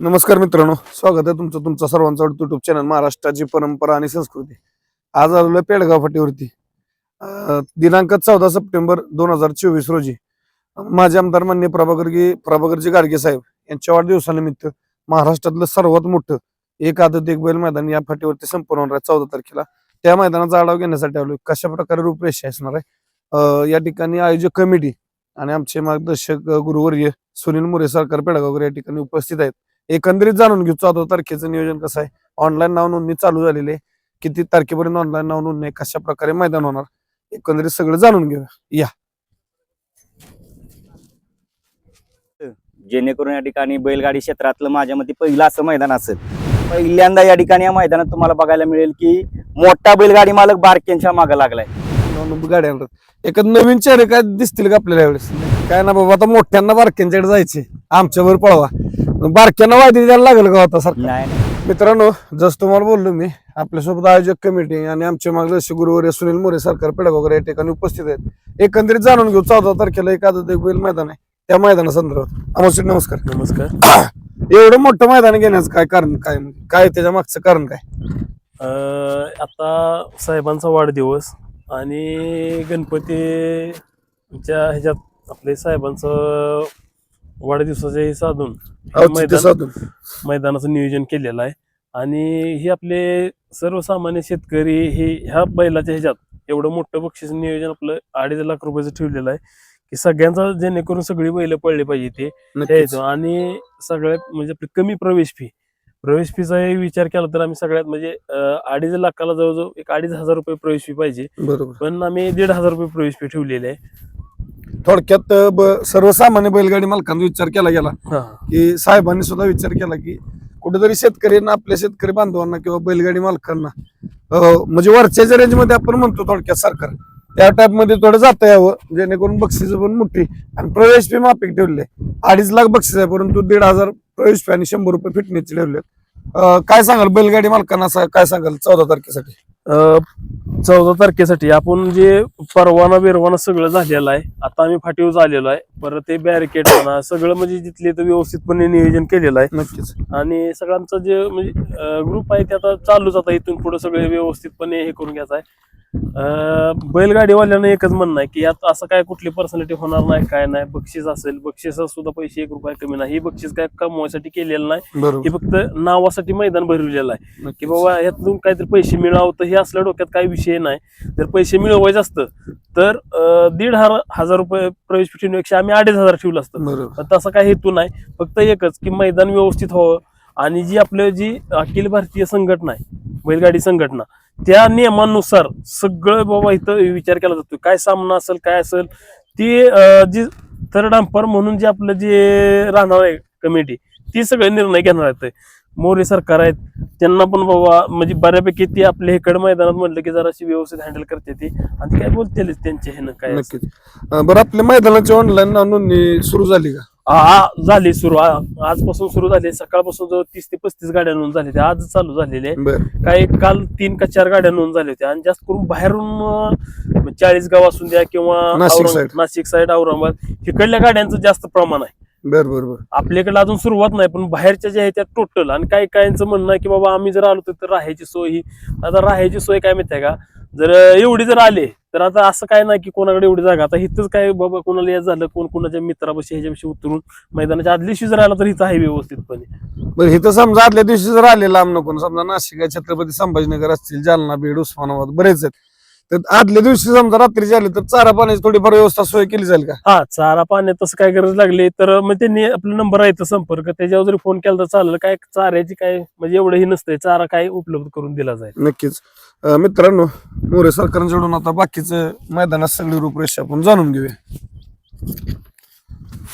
नमस्कार मित्रांनो स्वागत आहे तुमचं तुमचा सर्वांचा युट्यूब चॅनल महाराष्ट्राची परंपरा आणि संस्कृती. आज आलेलो पेडगाव फाटीवरती. अं, दिनांक चौदा सप्टेंबर दोन हजार चोवीस रोजी माझे आमदार मान्य प्रभाकरजी प्रभाकरजी गाडगे साहेब यांच्या वाढदिवसानिमित्त महाराष्ट्रातलं सर्वात मोठं एक आदत एक बैल मैदान या फाटीवरती संपूर्ण होणार आहे चौदा तारखेला. त्या मैदानाचा आढावा घेण्यासाठी आलो कशा प्रकारे रूपरेषा असणार आहे? या ठिकाणी आयोजक कमिटी आणि आमचे मार्गदर्शक गुरुवर्य सुनील मोरे सरकार पेडगावकर या ठिकाणी उपस्थित आहेत. एकंदरीत जाणून घेऊ चौदा तारखेचं नियोजन कसं आहे? ऑनलाईन नाव नोंदणी चालू झालेली आहे. किती तारखेपर्यंत ऑनलाईन नाव नोंदणी कशा प्रकारे मैदान होणार? एकंदरीत सगळं जाणून घेऊया. जेणेकरून या ठिकाणी बैलगाडी क्षेत्रातलं माझ्या मते पहिलं असं मैदान असेल. पहिल्यांदा या ठिकाणी या मैदानात तुम्हाला बघायला मिळेल की मोठा बैलगाडी मालक बारक्यांच्या मागे लागलाय. नाव गाड्या आणतात. एक नवीन चेहरे काय दिसतील का आपल्याला यावेळेस? काय ना बाबा आता मोठ्यांना बारक्यांच्याकडे जायचे आमच्यावर पळवा. बारक्यांना वायदी द्यायला लागेल का आता सर नाही नाही. मित्रांनो जसं तुम्हाला बोललो मी आपल्यासोबत आयोजक कमिटी आणि आमचे मार्गदर्शक गुरुवर्य सुनील मोरे सरकार पेडगावकर या ठिकाणी उपस्थित आहेत. एकंदरीत जाणून घेऊ चौदा तारखेला एक आदत एक बैल मैदान आहे. त्या मैदाना संदर्भात अमोल नमस्कार. नमस्कार. एवढं मोठं मैदान घेण्याचं काय कारण काय म्हणजे? काय त्याच्या मागचं कारण काय? अं, आता साहेबांचा वाढदिवस आणि गणपतीच्या ह्याच्यात आपले साहेबांचं वाढदिवसाचे हे साधून हे औचित्य मैदान साधून. मैदानाचं नियोजन केलेलं आहे. आणि हे आपले सर्वसामान्य शेतकरी हे ह्या बैलाच्या ह्याच्यात एवढं मोठं बक्षीस नियोजन आपलं अडीच लाख रुपयाचं ठेवलेलं आहे की सगळ्यांचा जेणेकरून सगळी बैल पडली पाहिजे ते नक्कीच. आणि सगळ्यात म्हणजे आपली कमी प्रवेश फी प्रवेश फीचा विचार केला तर आम्ही सगळ्यात म्हणजे अं, अडीच लाखाला जवळजवळ एक अडीच हजार रुपये प्रवेश फी पाहिजे. बरोबर. पण आम्ही दीड हजार रुपये प्रवेश फी ठेवलेली आहे. थोडक्यात ब- सर्वसामान्य बैलगाडी मालकांचा विचार केला गेला. की साहेबांनी सुद्धा विचार केला की कुठेतरी शेतकऱ्यांना आपल्या शेतकरी बांधवांना किंवा बैलगाडी मालकांना अं, म्हणजे वरच्या रेंजमध्ये आपण म्हणतो थोडक्यात सरकार त्या टाइपमध्ये थोडं जाता यावं जेणेकरून बक्षीस पण मोठी आणि प्रवेश फी माफिक ठेवले. अडीच लाख बक्षीस आहे परंतु दीड हजार प्रवेश फी आणि शंभर रुपये फिटनेसचे ठेवले काय सांगाल बैलगाडी मालकांना काय सांगाल चौदा तारखेसाठी? चौदा तारखेसाठी आपण जे परवाना बिरवाना सगळं झालेलं आहे आता आम्ही फाटीवर झालेलो आहे. परत ते बॅरिकेड म्हणा सगळं म्हणजे जिथले तर व्यवस्थितपणे नियोजन केलेलं आहे. नक्कीच. आणि सगळ्यांचं जे म्हणजे ग्रुप आहे ते आता चालूच आता इथून पुढे सगळे व्यवस्थितपणे हे करून घ्यायचं आहे. बैलगाडीवाल्यांना एकच म्हणणं आहे की यात असं काय कुठली पर्सनॅलिटी होणार नाही काय नाही बक्षीस असेल बक्षिसात सुद्धा पैसे एक रुपया कमी नाही. हे बक्षीस काय कमवायसाठी केलेलं नाही. हे फक्त नावासाठी मैदान भरविलेलं आहे. की. बाबा यातून काहीतरी पैसे मिळावं तर हे असल्या डोक्यात काही विषय नाही. जर पैसे मिळवायचं असतं तर दीड हजार रुपये प्रवेश ठेवण्यापेक्षा आम्ही अडीच हजार ठेवलं असतं. तसा काही हेतू नाही. फक्त एकच की मैदान व्यवस्थित व्हावं. आणि जी आपलं जी अखिल भारतीय संघटना आहे बैलगाडी संघटना त्या नियमानुसार सगळं बाबा इथं विचार केला जातो काय सामना असेल काय असेल ती जी थर्ड अंपर म्हणून जे आपलं जे राहणार आहे कमिटी ती सगळे निर्णय घेणार आहेत. मोरे सरकार आहेत त्यांना पण बाबा म्हणजे बऱ्यापैकी ती आपल्या इकडे मैदानात म्हटलं की जराशी व्यवस्थित हँडल करते ती. आणि काय बोलते त्यांचे हे काय बरं आपल्या मैदानाची ऑनलाईन नोंदणी सुरू झाली का? झाली सुरू. आजपासून सुरू झाली. सकाळपासून जो तीस ते पस्तीस गाड्या नोंद झाल्या त्या. आज चालू झालेले आहे काही काल तीन का चार गाड्या नोंद झाल्या होत्या. आणि जास्त करून बाहेरून चाळीस गाव असून द्या किंवा नाशिक साईड औरंगाबाद इकडल्या गाड्यांचं जास्त प्रमाण आहे. बर बर बर. आपल्याकडे अजून सुरुवात नाही पण बाहेरच्या ज्या आहेत त्या टोटल आणि काही काहींचं म्हणणं आहे की बाबा आम्ही जर आलो तर राहायची सोय ही आता राहायची सोय काय माहिती आहे का? जर एवढी जर आले तर आता असं काय नाही की कोणाकडे एवढी जागा. आता इथंच काय बाबा कोणाला या झालं कोण कोणाच्या मित्रापाशी ह्याच्यापाशी उतरून मैदानाच्या आदल्या दिवशी जर आला तर इथं आहे व्यवस्थितपणे. बरं इथं समजा आदल्या दिवशी जर आले लांब नको समजा नाशिक आहे छत्रपती संभाजीनगर असतील जालना बीड उस्मानाबाद बरेच आहेत. तर आदल्या दिवशी समजा रात्रीचे आले तर चारा पाण्याची थोडीफार व्यवस्था सोय केली जाईल का? हा चारा पाण्यात तसं काय गरज लागली तर मग त्यांनी आपला नंबर आहे इथं संपर्क. त्याच्यावर जरी फोन केला तर चालेल. काय चाऱ्याची काय म्हणजे एवढंही नसतंय. चारा काय उपलब्ध करून दिला जाईल. नक्कीच. अं, मित्रांनो मोरे सरकारकडून आता बाकीचं मैदानात सगळी रूपरेषा आपण जाणून घेऊया.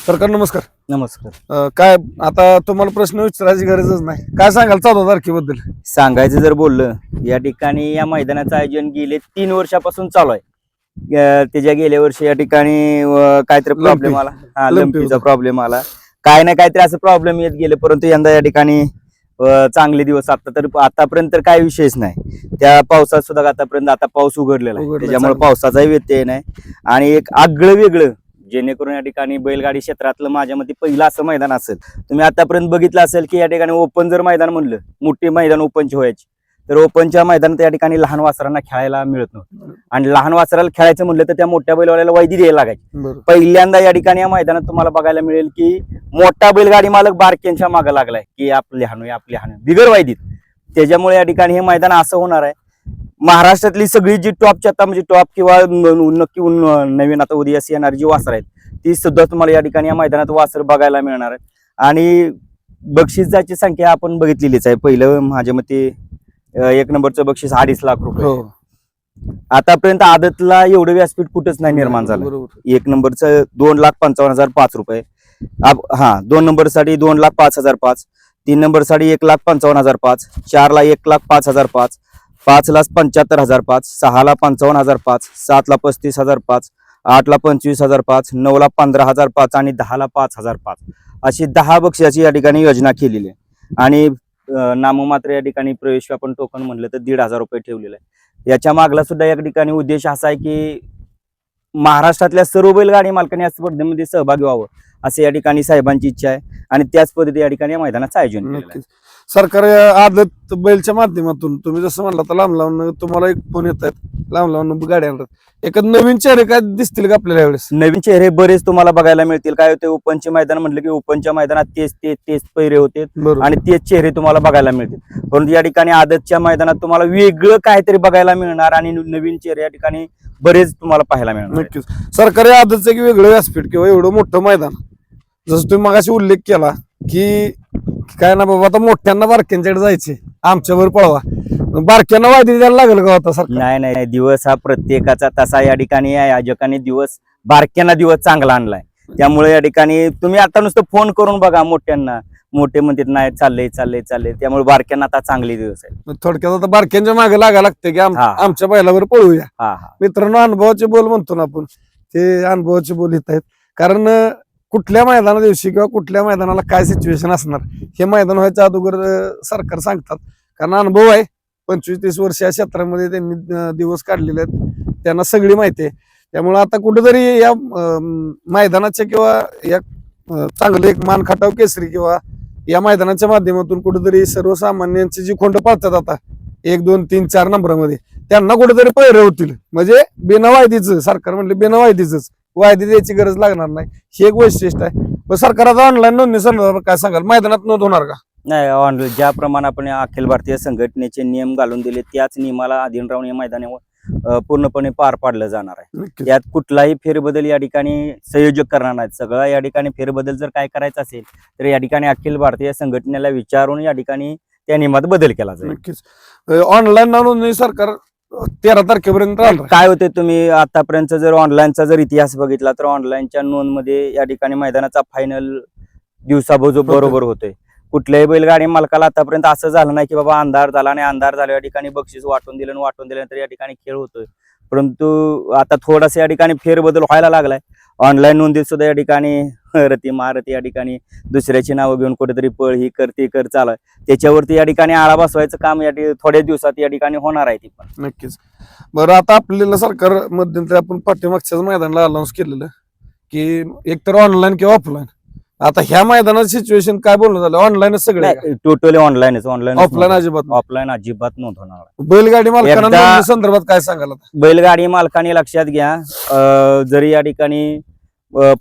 सरकार नमस्कार. नमस्कार. अं, काय आता तुम्हाला प्रश्न विचारायची गरजच नाही. काय सांगाल चौदा तारखेबद्दल? सांगायचं जर बोललं या ठिकाणी या मैदानाचं आयोजन गेले तीन वर्षापासून चालू आहे. अं, त्याच्या गेल्या वर्षी या ठिकाणी अं, काहीतरी प्रॉब्लेम. आला. हा लंपी. लंपीचा होता. प्रॉब्लेम आला. काय ना काहीतरी असं प्रॉब्लेम येत गेले परंतु यंदा या ठिकाणी अं, चांगले दिवस. आता तर आतापर्यंत तर काही विषयच नाही. त्या पावसात सुद्धा आतापर्यंत आता पाऊस उघडलेला आहे. त्याच्यामुळे चांगलं. पावसाचाही व्यत्यय नाही. आणि एक आगळं वेगळं जेणेकरून या ठिकाणी बैलगाडी क्षेत्रातलं माझ्या मते पहिलं असं मैदान असेल. तुम्ही आतापर्यंत बघितलं असेल की या ठिकाणी ओपन जर मैदान म्हणलं मोठी मैदान ओपनची व्हायची तर ओपनच्या मैदानात या ठिकाणी लहान वासरांना खेळायला मिळत नव्हतं. आणि लहान वासराला खेळायचं म्हणलं तर त्या मोठ्या बैलवाल्याला वैदी द्यायला लागायची. पहिल्यांदा या ठिकाणी या मैदानात तुम्हाला बघायला मिळेल की मोठा बैलगाडी मालक बारक्यांच्या मागे लागलाय की आपले हाणूया आपले हाणूया बिगर वायदीत त्याच्यामुळे या ठिकाणी हे मैदान असं होणार आहे. महाराष्ट्रातली सगळी जी टॉपची आता म्हणजे टॉप किंवा नक्की नवीन आता उदयास येणारी जी वासर आहेत ती सुद्धा तुम्हाला या ठिकाणी या मैदानात वासर बघायला मिळणार आहे आणि बक्षिसाची संख्या आपण बघितलेलीच आहे. पहिलं माझ्या मते एक नंबरचं बक्षीस अडीच लाख रुपये. हो. आतापर्यंत आदतला एवढं व्यासपीठ कुठंच नाही निर्माण झालं. एक नंबरचं दोन लाख पंचावन्न हजार पाच रुपये. हा दोन नंबरसाठी दोन लाख पाच हजार पाच तीन नंबरसाठी एक लाख पंचावन्न हजार पाच चार ला एक लाख पाच हजार पाच पाच लाख पंच्याहत्तर हजार पाच सहाला पंचावन्न हजार पाच सातला पस्तीस हजार पाच आठला पंचवीस हजार पाच नऊला पंधरा हजार पाच आणि दहाला पाच हजार पाच. अशी दहा बक्षिसाची या ठिकाणी योजना केलेली आहे. आणि नाममात्र या ठिकाणी प्रवेश आपण टोकन म्हणलं तर दीड हजार रुपये ठेवलेलं आहे. याच्या मागला सुद्धा या ठिकाणी उद्देश असा आहे की महाराष्ट्रातल्या सर्व बैलगाडी मालकांनी या स्पर्धेमध्ये सहभागी व्हावं. असे या ठिकाणी साहेबांची इच्छा आहे आणि त्याच पद्धती या ठिकाणी या मैदानाचं आयोजन केलेलं आहे. नक्कीच. सरकार या आदत बैलच्या माध्यमातून तुम्ही जसं म्हणला तर लांब लांब तुम्हाला एक फोन येत आहेत. लांब लांब गाड्या आणतात. एक नवीन चेहरे काय दिसतील का आपल्याला यावेळेस? नवीन चेहरे बरेच तुम्हाला बघायला मिळतील. काय होते ओपनचे मैदान म्हटलं की ओपनच्या मैदानात तेच तेच तेच पैरे होते. बरोबर. आणि तेच चेहरे तुम्हाला बघायला मिळतील. परंतु या ठिकाणी आदतच्या मैदानात तुम्हाला वेगळं काहीतरी बघायला मिळणार आणि नवीन चेहरे या ठिकाणी बरेच तुम्हाला पाहायला मिळणार आहेत. नक्कीच. सरकारी आदतचं एक वेगळं व्यासपीठ किंवा एवढं मोठं मैदान जसं तुम्ही मगाशी उल्लेख केला की काय ना बाबा आता मोठ्यांना बारक्यांच्याकडे जायचे आमच्यावर पळवा. बारक्यांना वायदी द्यायला लागेल का आता सरकार? नाही नाही नाही. दिवस हा प्रत्येकाचा तसा या ठिकाणी या आयोजकांनी दिवस बारक्यांना दिवस चांगला आणलाय. त्यामुळे या ठिकाणी तुम्ही आता नुसतं फोन करून बघा मोठ्यांना. मोठे म्हणतात नाही चाललंय चाललंय चाललंय. त्यामुळे बारक्यांना आता चांगले दिवस आहे थोडक्यात आता बारक्यांच्या मागे लागायला लागते की आम- हा. आमच्या बैलावर पळूया. हा हा. मित्रांनो अनुभवाचे बोल म्हणतो ना आपण ते अनुभवाचे बोल येत आहेत. कारण अं, कुठल्या मैदाना दिवशी किंवा कुठल्या मैदानाला काय सिच्युएशन असणार हे मैदान व्हायच्या अगोदर अं, सरकार सांगतात. कारण अनुभव आहे. पंचवीस तीस वर्ष या क्षेत्रामध्ये त्यांनी अं, दिवस काढलेले आहेत. त्यांना सगळी माहिती आहे. त्यामुळे आता कुठेतरी या अं, मैदानाच्या किंवा या अं, चांगलं एक मान खटाव केसरी किंवा या मैदानाच्या माध्यमातून कुठेतरी सर्वसामान्यांची जी खोंड पाहतात आता एक दोन तीन चार नंबरामध्ये त्यांना कुठेतरी पैरे होतील. म्हणजे बिनवायदीच सरकार म्हणले बिना वायदीच वायदी द्यायची गरज लागणार नाही. हे एक वैशिष्ट्य आहे. सरकार आता ऑनलाईन नोंदणी संदर्भात काय सांगाल? मैदानात नोंद होणार का? नाही ऑनलाईन ज्याप्रमाणे आपण अखिल भारतीय संघटनेचे नियम घालून दिले त्याच नियमाला अधीन राहून या मैदानावर पूर्णपणे पार पाडलं जाणार आहे. यात कुठलाही फेरबदल या ठिकाणी संयोजक करणार नाहीत. सगळं या ठिकाणी फेरबदल जर काय करायचं असेल तर या ठिकाणी अखिल भारतीय संघटनेला विचारून या ठिकाणी त्या नियमात बदल केला जाईल. नक्कीच. ऑनलाईन नोंदणी सरकार तेरा तारखेपर्यंत काय होते तुम्ही आतापर्यंत जर ऑनलाईनचा जर इतिहास बघितला तर ऑनलाईनच्या नोंदमध्ये या ठिकाणी मैदानाचा फायनल दिवसाबोजो बरोबर होतोय. कुठल्याही बैलगाडी मालकाला आतापर्यंत असं झालं नाही की बाबा अंधार झाला आणि अंधार झाला या ठिकाणी बक्षीस वाटून दिलं आणि वाटून दिल्यानंतर या ठिकाणी खेळ होतोय. परंतु आता थोडासा या ठिकाणी फेरबदल व्हायला लागलाय. ऑनलाईन नोंदीत सुद्धा या ठिकाणी रती महारथी या ठिकाणी दुसऱ्याची नावं घेऊन कुठेतरी पळ ही कर ती कर चालू त्याच्यावरती या ठिकाणी आळा बसवायचं काम या थोड्या दिवसात या ठिकाणी होणार आहे ती पण. नक्कीच. बरं आता आपल्याला सरकार मध्यंतरी आपण पाठीमागच्याच मैदानाला अनाऊन्स केलेलं की एकतर ऑनलाईन किंवा ऑफलाईन आता ह्या मैदानाचं सिच्युएशन काय बोलणं झालं? ऑनलाईनच सगळे टोटली ऑनलाईनच ऑनलाईन ऑफलाईन अजिबात ऑफलाईन अजिबात नोंद होणार. बैलगाडी मालकांना संदर्भात काय सांगाल? बैलगाडी मालकाने लक्षात घ्या जरी या ठिकाणी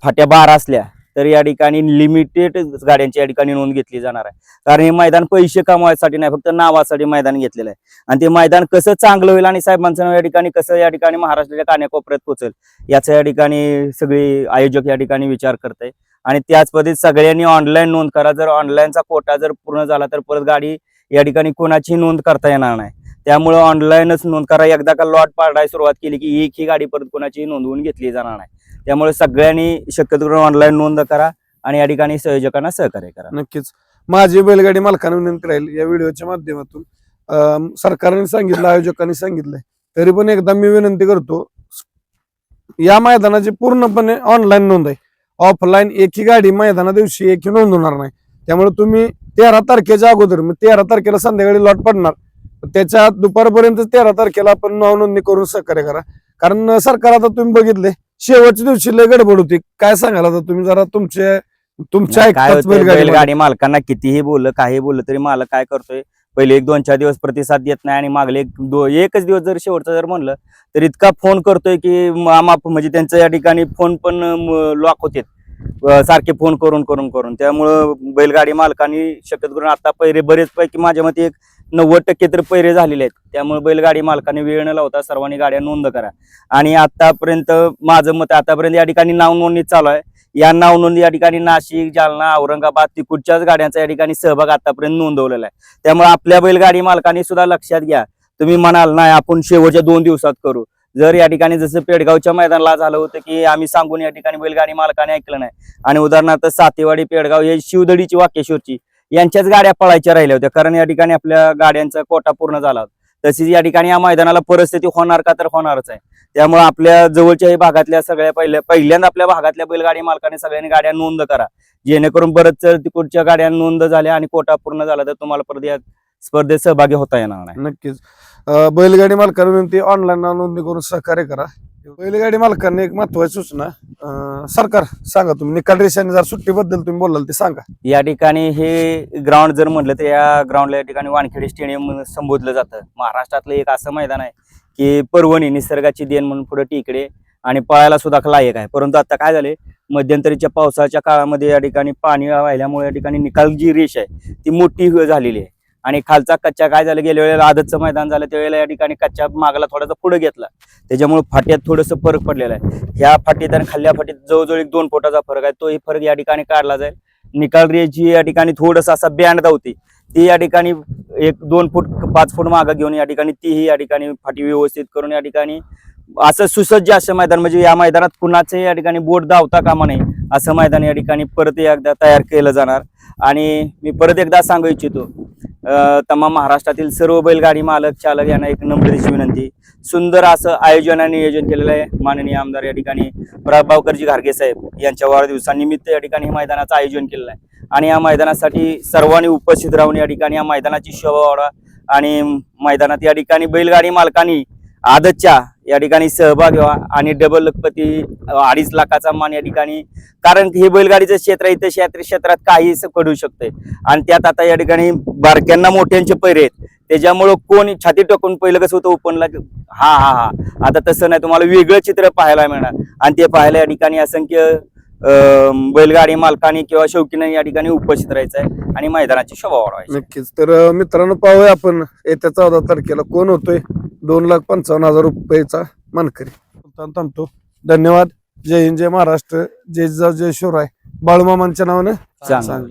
फाट्या बारा असल्या तर या ठिकाणी लिमिटेड गाड्यांची या ठिकाणी नोंद घेतली जाणार आहे. कारण हे मैदान पैसे कमवायसाठी नाही फक्त नावासाठी मैदान घेतलेलं आहे. आणि ते मैदान कसं चांगलं होईल आणि साहेबांचं नाव या ठिकाणी कसं या ठिकाणी महाराष्ट्राच्या कान्याकोपऱ्यात पोहोचेल याचा या ठिकाणी सगळी आयोजक या ठिकाणी विचार करत आणि त्याच पद्धतीत सगळ्यांनी ऑनलाईन नोंद करा. जर ऑनलाईनचा कोटा जर पूर्ण झाला तर परत गाडी या ठिकाणी कोणाची नोंद करता येणार नाही. त्यामुळे ऑनलाईनच नोंद करा. एकदा का लॉट पाडायला सुरुवात केली की एक ही गाडी परत कोणाची नोंदवून घेतली जाणार नाही. त्यामुळे सगळ्यांनी शक्यतो करून ऑनलाईन नोंद करा आणि या ठिकाणी संयोजकांना सहकार्य करा. नक्कीच. माझी बैलगाडी मालकांना विनंती राहील. या व्हिडिओच्या माध्यमातून सरकारने सांगितलं आयोजकांनी सांगितलंय. तरी पण एकदा मी विनंती करतो या मैदानाची पूर्णपणे ऑनलाईन नोंद आहे. ऑफलाईन एकही गाडी मैदाना दिवशी एकही नोंद होणार नाही. त्यामुळे तुम्ही तेरा तारखेच्या अगोदर मग तेरा तारखेला संध्याकाळी लॉट पडणार. त्याच्या दुपारपर्यंत तेरा तारखेला आपण नाव नोंदणी करून सहकार्य करा. कारण सरकार आता तुम्ही बघितले शेवटच्या दिवशी लय गडबड होती. काय सांगाल आता तुम्ही जरा तुमचे तुमच्या बैलगाडी मालकांना? कितीही बोललं काही बोललं तरी मालक काय करतोय? पहिले एक दोन चार दिवस प्रतिसाद देत नाही आणि मागले एक दो एकच दिवस जर शेवटचा जर म्हणलं तर इतका फोन करतोय की मामा म्हणजे त्यांचं या ठिकाणी फोन पण लॉक होते सारखे फोन करून करून करून. त्यामुळं बैलगाडी मालकांनी शक्यतो करून आता पैरे बरेच पैकी माझ्या मते एक नव्वद टक्के तर पैरे झालेले आहेत. त्यामुळे बैलगाडी मालकाने वेळ न लावता सर्वांनी गाड्या नोंद करा. आणि आतापर्यंत माझं मत आहे, आतापर्यंत या ठिकाणी नाव नोंदणी चालू आहे. या नाव नोंदणी या ठिकाणी नाशिक जालना औरंगाबाद तिकडच्याच गाड्यांचा या ठिकाणी सहभाग आतापर्यंत नोंदवलेला आहे. त्यामुळे आपल्या बैलगाडी मालकांनी सुद्धा लक्षात घ्या तुम्ही म्हणाल नाही आपण शेवटच्या दोन दिवसात करू. जर या ठिकाणी जसं पेडगावच्या मैदानाला झालं होतं की आम्ही सांगून या ठिकाणी बैलगाडी मालकाने ऐकलं नाही. आणि उदाहरणार्थ सातेवाडी पेडगाव हे शिवदडीची वाकेश्वरची यांच्याच गाड्या पळायच्या राहिल्या होत्या. कारण या ठिकाणी आपल्या गाड्यांचा कोटा पूर्ण झाला होता. तशीच या ठिकाणी या मैदानाला परिस्थिती होणार का तर होणारच आहे. त्यामुळे आपल्या जवळच्याही भागातल्या सगळ्या पहिल्या पहिल्यांदा आपल्या भागातल्या बैलगाडी मालकाने सगळ्यांनी गाड्या नोंद करा. जेणेकरून बरंच तिकडच्या गाड्या नोंद झाल्या आणि कोटा पूर्ण झाला तर तुम्हाला परत या स्पर्धेत सहभागी होता येणार नाही. नक्कीच. बैलगाडी मालकांना विनंती ऑनलाईन नोंदणी करून सहकार्य करा. बैलगाडी मालकांनी एक महत्वाची सूचना अं, सरकार सांगा तुम्ही. निकाल रेषाने जर सुट्टीबद्दल तुम्ही बोलाल ते सांगा. या ठिकाणी हे ग्राउंड जर म्हटलं तर या ग्राउंडला या ठिकाणी वानखेडे स्टेडियम म्हणून संबोधलं जातं. महाराष्ट्रातलं एक असं मैदान आहे की पर्वणी निसर्गाची देण म्हणून पुढे टिकडे आणि पळायला सुद्धा लायक आहे. परंतु आता काय झाले मध्यंतरीच्या पावसाच्या काळामध्ये या ठिकाणी पाणी वाहिल्यामुळे या ठिकाणी निकाल जी रेष आहे. ती मोठी झालेली आहे. आणि खालचा कच्चा काय झालं गेल्या वेळेला आदतचं मैदान झालं त्यावेळेला या ठिकाणी कच्च्या मागला थोडासा पुढे घेतला. त्याच्यामुळे फाट्यात थोडंसं फरक पडलेला आहे. ह्या फाटीत आणि खाल्ल्या फाटीत जवळजवळ एक दोन फुटाचा फरक आहे. तोही फरक या ठिकाणी काढला जाईल. निकाल रेची या ठिकाणी थोडस असा बँड धावते. ती या ठिकाणी एक दोन फूट पाच फूट मागं घेऊन या ठिकाणी तीही या ठिकाणी फाटी व्यवस्थित करून या ठिकाणी असं सुसज्ज असं मैदान म्हणजे या मैदानात कुणाचं या ठिकाणी बोट धावता कामा नये असं मैदान या ठिकाणी परत एकदा तयार केलं जाणार. आणि मी परत एकदा सांगू इच्छितो तमाम महाराष्ट्रातील सर्व बैलगाडी मालक चालक यांना एक नम्रतेची विनंती. सुंदर असं आयोजन आणि नियोजन केलेलं आहे माननीय आमदार या ठिकाणी प्रभावकरजी घारगे साहेब यांच्या वाढदिवसानिमित्त या ठिकाणी मैदानाचं आयोजन केलेलं आहे. आणि या मैदानासाठी सर्वांनी उपस्थित राहून या ठिकाणी या मैदानाची शोभा वाढवा आणि मैदानात या ठिकाणी बैलगाडी मालकांनी आदतच्या या ठिकाणी सहभाग व्हावा आणि डबल लखपती अडीच लाखाचा मान या ठिकाणी. कारण हे बैलगाडीचं क्षेत्र इथं क्षेत्र क्षेत्रात काही पडू शकतंय. आणि त्यात आता या ठिकाणी बारक्यांना मोठ्यांचे पैरे आहेत. त्याच्यामुळं कोण छाती टाकून पहिलं कसं होतं ओपनला? हा हा हा. आता तसं नाही तुम्हाला वेगळं चित्र पाहायला मिळणार. आणि ते पाहायला या ठिकाणी असंख्य बैलगाडी मालकाने किंवा शौकीने या ठिकाणी उपस्थित राहायचं आहे आणि मैदानाची शोभा वाढवायची नक्कीच. तर मित्रांनो पाहूया आपण येत्या चौदा तारखेला कोण होतोय. दोन लाख पंचावन्न हजार रुपयेचा मानकरी. थांब- थांबतो. धन्यवाद. जय हिंद जय महाराष्ट्र. जय जिजाऊ जय शिवराय. बाळूमामांच्या नावानं. चांगलं.